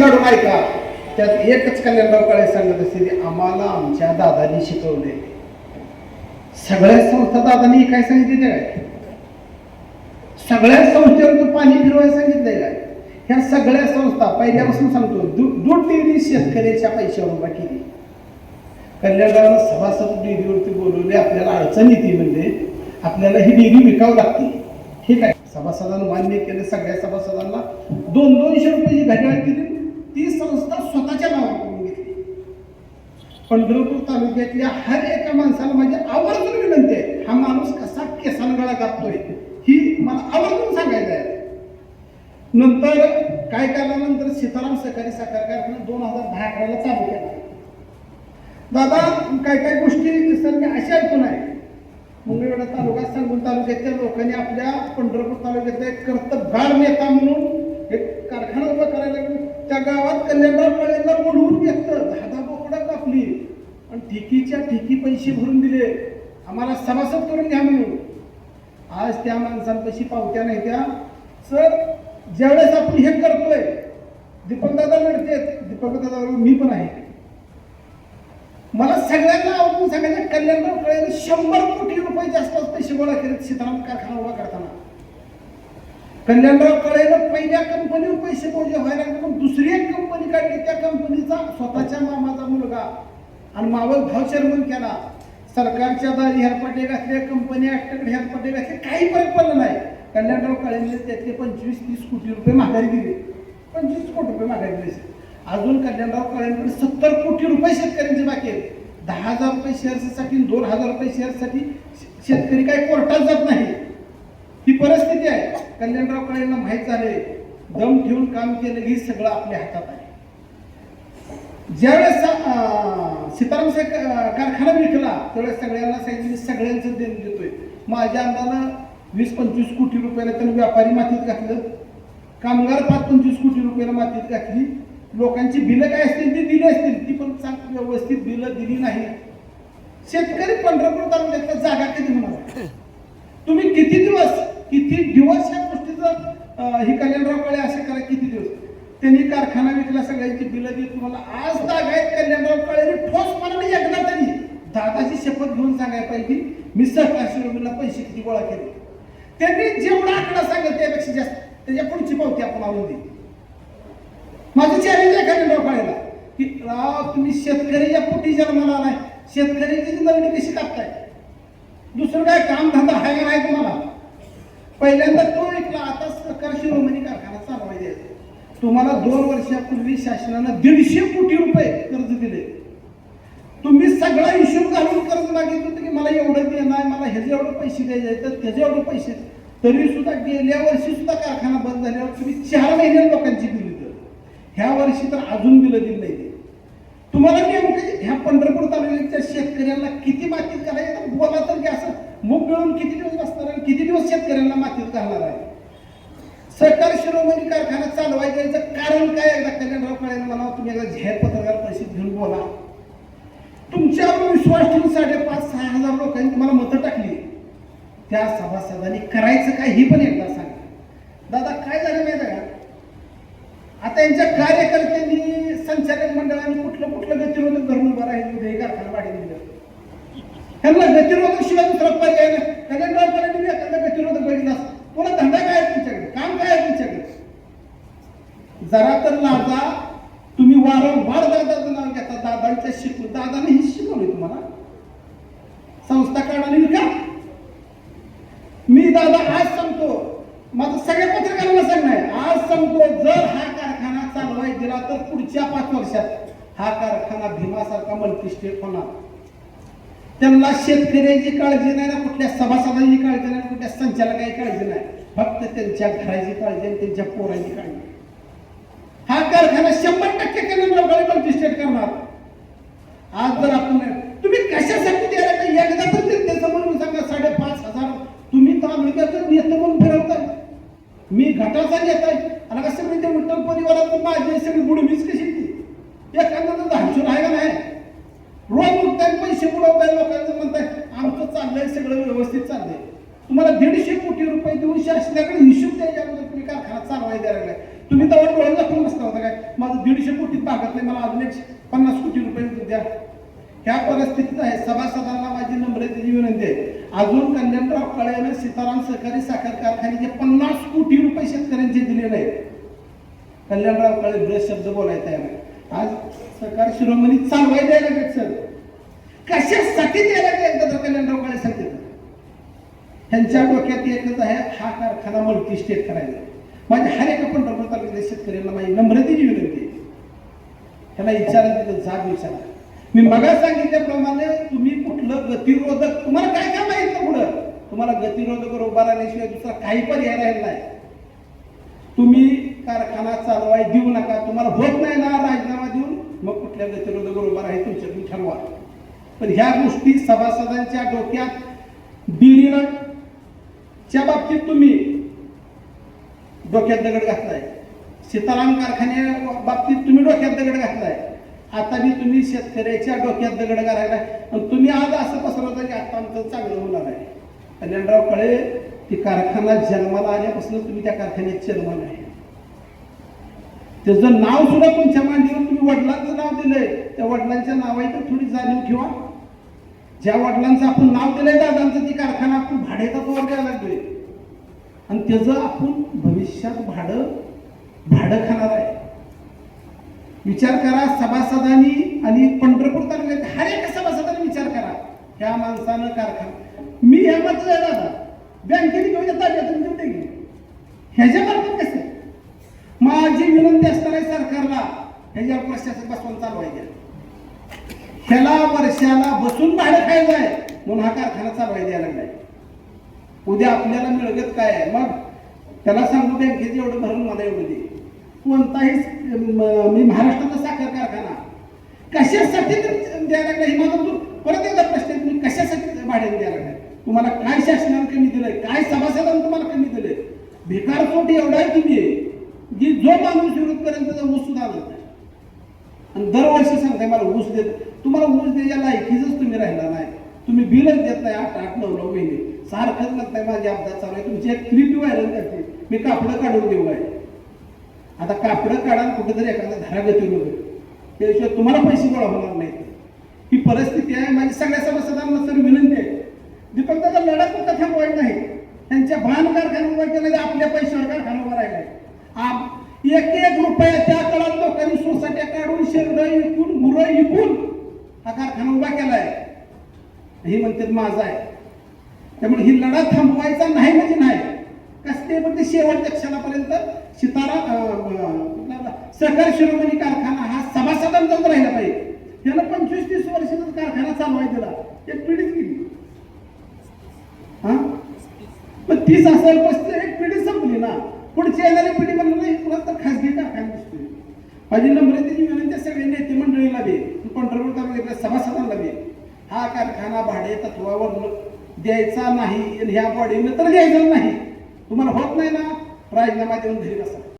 भाषण ऐका त्यात एकच कल्याणराव काळे सांगत असते आम्हाला आमच्या दादानी शिकवले सगळ्या संस्था दादानी काय सांगितले काय? सगळ्या संस्थेवर तू पाणी फिरवायला सांगितलंय काय? ह्या सगळ्या संस्था पहिल्यापासून सांगतो दूध डिग्री शेतकऱ्याच्या पैशावर उभा केली. कल्याणरावनं सभासद डिग्रीवरती बोलवले आपल्याला अडचण येते म्हणजे आपल्याला ही डिग्री विकावं लागते ठीक आहे सभासदांना मान्य केलं सगळ्या सभासदांना दोन दोनशे रुपयाची घड्याळ केली. ती संस्था स्वतःच्या नावावर करून घेतली. पंढरपूर तालुक्यातल्या हर एका माणसाला माझी आवर्जून विनंती आहे हा माणूस कसा केसानगळा कापतोय ही मला आवर्जून सांगायचं आहे. नंतर काय कालानंतर सीताराम सहकारी साखर कारखाना दोन हजार दहा अकराला चालू केला. दादा काय काय गोष्टी सर मी अशी ऐकून आहे मंगळवेढा तालुका सांगून तालुक्यातल्या लोकांनी आपल्या पंढरपूर तालुक्यातल्या एक कर्तबगार नेता म्हणून एक कारखाना उभा करायला लागले त्या पहिल्यांदा पहिल्यांदा काळेंना बोलवून घेतलं. दहा दहा बोकडा कापली. आणि ठिकीच्या ठिकी पैसे भरून दिले. आम्हाला सभासद करून घ्या म्हणून. आज त्या माणसांपाशी पावत्या नाही त्या. सर ज्यावेळेस आपण हे करतोय दीपकदादा लढते मी पण आहे. मला सगळ्यांना आवडून सांगायचं कल्याणराव कळे शंभर कोटी रुपयाच्या आसपास पैसे गोळा केले सीताराम कारखाना उभा करताना. कल्याणराव कळेनं पहिल्या कंपनीवर पैसे मोजे व्हायला लागले पण दुसरी एक कंपनी काढली त्या कंपनीचा स्वतःच्या मामाचा मुलगा आणि मावळ भाव चेअरमन केला. सरकारच्या दारी हेरपाटे घातले कंपनी ऍक्टकडे हेरपाटे घातले काही फरक पडला नाही. कल्याणराव कळेने त्यातले पंचवीस तीस कोटी रुपये माघारी दिले. पंचवीस कोटी रुपये माघारी दिले. अजून कल्याणराव कळेंकडे सत्तर कोटी रुपये शेतकऱ्यांचे बाकी आहेत. दहा हजार रुपये शेअर्ससाठी दोन हजार रुपये शेअर्ससाठी शेतकरी काही कोर्टात जात नाही. ही परिस्थिती आहे. कल्याणराव काळेंना माहीत झाले दम ठेवून काम केलं हे सगळं आपल्या हातात आहे. ज्यावेळेस सीताराम साहेब कारखाना विकला त्यावेळेस सगळ्यांना सांगितलं सगळ्यांचं देण देतोय. माझ्या अंदाजानं वीस पंचवीस कोटी रुपयाला त्यांनी व्यापारी मातीत घातलं. कामगार पाच पंचवीस कोटी रुपयाला मातीत घातली. लोकांची बिलं काय असतील ती दिली असतील ती पण चांग व्यवस्थित बिलं दिली नाही. शेतकरी पंढरपूर तालुक्यातल्या जागा कधी होणार? तुम्ही किती दिवस किती दिवस ह्या गोष्टीचं हे कल्याणराव काळे असे करा किती दिवस? त्यांनी कारखाना विकला सगळ्यांची बिलं देत तुम्हाला. आज दाग आहेत कल्याणराव काळे ठोसपणाने एकदा तरी दादाची शपथ घेऊन सांगायला पाहिजे मी सहकार योजनेला पैसे किती गोळा केले. त्यांनी जेवढा आकडा सांगत त्यापेक्षा जास्त. त्याच्या पुढची पावती आपण आणून देऊ. माझं चॅलेंज आहे कल्याणराव काळेला. की राव तुम्ही शेतकऱ्याच्या पोटी जन्माला आलाय. शेतकऱ्याची जिंदगी कशी कापताय. दुसरं काय काम धंदा आहे का नाही तुम्हाला? पहिल्यांदा तो ऐकला आता सरकार शिरोमणी कारखाना चालवायचा आहे. तुम्हाला दोन वर्षापूर्वी शासनानं दीडशे कोटी रुपये कर्ज दिले. तुम्ही सगळा हिशोब घालून कर्ज मागितलं होतं की मला एवढं देणार मला ह्याचे एवढं पैसे द्यायचे आहेत, तर त्याचे एवढे पैसे तरी सुद्धा गेल्या वर्षी सुद्धा कारखाना बंद झाल्यावर तुम्ही चार महिने लोकांची दिली. तर ह्या वर्षी तर अजून दिलं दिलं नाही तुम्हाला नेमकं ह्या पंढरपूर तालुक्याच्या शेतकऱ्यांना किती मातीत करायचं? बोला तर की असं मूग मिळून किती दिवस बसणार आणि किती दिवस शेतकऱ्यांना मातीत करणार आहे? सहकार शिरोमणी कारखाना चालवायचं याचं कारण काय? एकदा कल्याणराव काळे मला तुम्ही एकदा जाहीर पत्रकार परिषद घेऊन बोला. तुमच्यावर विश्वास ठेवून साडेपाच सहा हजार लोकांनी तुम्हाला मतं टाकली. त्या सभासदांनी करायचं काय ही पण एकदा सांगा. दादा काय झालं माहिती आहे का? आता यांच्या कार्यकर्त्यांनी संचालक मंडळाने कुठलं कुठलं गतिरोधक धरून उभं राहिलं हे कारखाना वाढी दिलं त्यांना गतिरोधक शिवाय दुसरा पर्याय नाही कल्याणराव करायला मी एखादा गतिरोधक बघितला असता. तुला धंदा काय आहे तुमच्याकडे काम काय आहे तुमच्याकडे जरा तर लाजा. तुम्ही वारंवार दादाचं नाव घेता. दादांच्या शिकू दादाने हे शिकवली तुम्हाला. संस्था काढाने का? मी दादा आज सांगतो. माझं सगळ्या पत्रकारांना सांगणं आहे. आज सांगतो जर हा कारखाना चालवाय दिला तर पुढच्या पाच वर्षात हा कारखाना भीमासारखा मल्टी स्टेट होणार. त्यांना शेतकऱ्याची काळजी नाही ना कुठल्या सभासदांची काळजी नाही कुठल्या संचालकाची काळजी नाही. फक्त त्यांच्या घराची काळजी आणि त्यांच्या पोरांची काळजी. कारखाना शंभर टक्के केंद्र मल्टी स्टेट करणार. आज जर आपण तुम्ही कशासाठी द्यायला का एकदा तर त्याचं म्हणून सांगा साडेपाच हजार. तुम्ही तालुक्याचं नेतं म्हणून फिरवताय. मी घटाचा नेता आहे. आणि कसं म्हणजे विठ्ठल परिवारात माझी सगळी बुडवीच कशी ती? एखादा धाडसून आहे का नाही? रोज उठताय पैसे बुडवताय लोकांचं म्हणताय आमचं चाललंय सगळं व्यवस्थित चाललंय. तुम्हाला दीडशे कोटी रुपये देऊन शासनाकडे हिशोब द्यायच्या अगोदर तुम्ही कारखाना चालवायला द्यायला लागलाय. तुम्ही तेव्हा डोळे दाखवून बसला होता काय? माझं दीडशे कोटी ताकद नाही मला अजून एक पन्नास कोटी रुपये द्या. ह्या परिस्थितीत आहे सभासदांना माझी नम्रतेची विनंती आहे. अजून कल्याणराव कळेनं सीताराम सहकारी साखर कारखान्याचे पन्नास कोटी रुपये शेतकऱ्यांचे दिलेले आहेत कल्याणराव काळे ब्रेस शब्द बोलायचा आहे आज सरकार शिरोमणी चालवाय द्यायला लागेल सर. कशासाठी द्यायला लागेल तर कल्याणराव काळे सांगितलं त्यांच्या डोक्यात एकच आहे हा कारखाना मल्टी स्टेट करायचा. माझ्या हर एका पंढरपूर तालुक्यातल्या शेतकऱ्यांना माझी नम्रतेची विनंती आहे. त्याला विचारा तिथं जाब विचारा. मी मगा सांगितल्याप्रमाणे तुम्ही कुठलं गतिरोधक तुम्हाला काय काय माहीत ना पुढं? तुम्हाला गतिरोधक उभा राहण्याशिवाय दुसरा काही पर्याय राहिला नाही. तुम्ही कारखाना चालवाय देऊ नका तुम्हाला होत नाही ना राजीनामा देऊन मग कुठल्या गतिरोधक उभा राहील तुमच्याकडून ठरवा. पण ह्या गोष्टी सभासदांच्या डोक्यात दिलीनं च्या बाबतीत तुम्ही डोक्यात दगड घातलाय. सीताराम कारखान्या बाबतीत तुम्ही डोक्यात दगड घातलाय. आता मी तुम्ही शेतकऱ्याच्या डोक्यात दगड घालायला आणि तुम्ही आज असं पसरवता की आता आमचं चांगलं होणार आहे. कल्याणराव कळे ती कारखाना जन्माला आल्यापासून तुम्ही त्या कारखान्यात जन्माला आहे. त्याचं नाव सुद्धा तुमच्या मांडीवर तुम्ही वडिलांचं नाव दिलंय. त्या वडिलांच्या नावाची थोडी जाणीव ठेवा. ज्या वडिलांचं आपण नाव दिलंय दादांचं ती कारखाना आपण भाड्याचा तोर द्यायला लागलोय. आणि त्याचं आपण भविष्यात भाडं भाडं खाणार आहे. विचार करा सभासदांनी आणि पंढरपूर तालुक्यात हर एका सभासदाने विचार करा. ह्या माणसानं कारखाना. मी ह्या माणसं आहे दादा बँकेने घेऊन ताब्यातून घेऊन दे ह्याच्या मार्फत कसं? माझी विनंती असणार आहे सरकारला ह्याच्यावर प्रशासन बसवून चालवायच्या ह्याला वर्षाला बसून भाडं खायचं आहे. म्हणून हा कारखाना चालवायला द्यायला लागलाय. उद्या आपल्याला मिळगत काय आहे? मग त्याला सांगू बँकेचे एवढं भरून मला एवढं दे. कोणताही मी महाराष्ट्राचा साखर कारखाना. कशासाठी द्यायला लागला हे माझा तू परत एकदा प्रश्न आहे, तुम्ही कशासाठी भाड्याने द्यायला लागलाय तुम्हाला काय शासनानं कमी दिलंय? काय सभासदानं तुम्हाला कमी दिलंय? भिकार पोटी एवढा आहे तुम्ही. की जो माणूस विरोध करेल त्याचा ऊस सुद्धा आणत नाही. आणि दरवर्षी सांगताय मला ऊस देत तुम्हाला ऊस द्यायला लायकीच तुम्ही राहिला नाही. तुम्ही बिलच देत नाही आठ आठ नऊ नऊ महिने. सारखंच म्हणताय माझी अपघात चालू आहे. तुमची एक क्लिप व्हायरल करते. मी कापडं काढून देऊ आहे. आता कापडं काढा कुठेतरी एखादा धरागती वगैरे त्याशिवाय तुम्हाला पैसे गोळा होणार नाहीत. ही परिस्थिती आहे. माझी सगळ्या सभासदांना सर विनंती आहे. दीपक दादा लढा कुठं थांबवायचं नाही. त्यांच्या भान कारखाना उभा केला तर आपल्या पैशावर कारखाना उभा राहिलाय. आप एक एक रुपया त्या काळात लोकांनी सोसाट्या काढून शेरड विकून गुरं विकून हा कारखाना उभा केलाय. हे म्हणतात माझा आहे. त्यामुळे ही लढा थांबवायचा नाही म्हणजे नाही. कसते पण ते शेवटच्या क्षणापर्यंत सितारा सहकार सहकारी शिरोमणी कारखाना हा सभासदांचाच राहिला पाहिजे. त्यानं पंचवीस तीस वर्षाचा कारखाना चालवाय दिला एक पिढीच गेली. हा? पण तीस असेल पस्तीस एक पिढी संपली ना. पुढची येणारी पिढी म्हणलं नाही पुन्हा तर खासगी कारखाना दिसतोय. माझी नम्रतेची विनंती सगळ्या नेते मंडळीला दे पंढरपूर तालुक्यातल्या सभासदांना दे हा कारखाना भाडे तत्वावर द्यायचा नाही ह्या बॉडीनं तर द्यायचा नाही. तुम्हाला होत नाही ना? राजीनामा देऊन घरी बसा.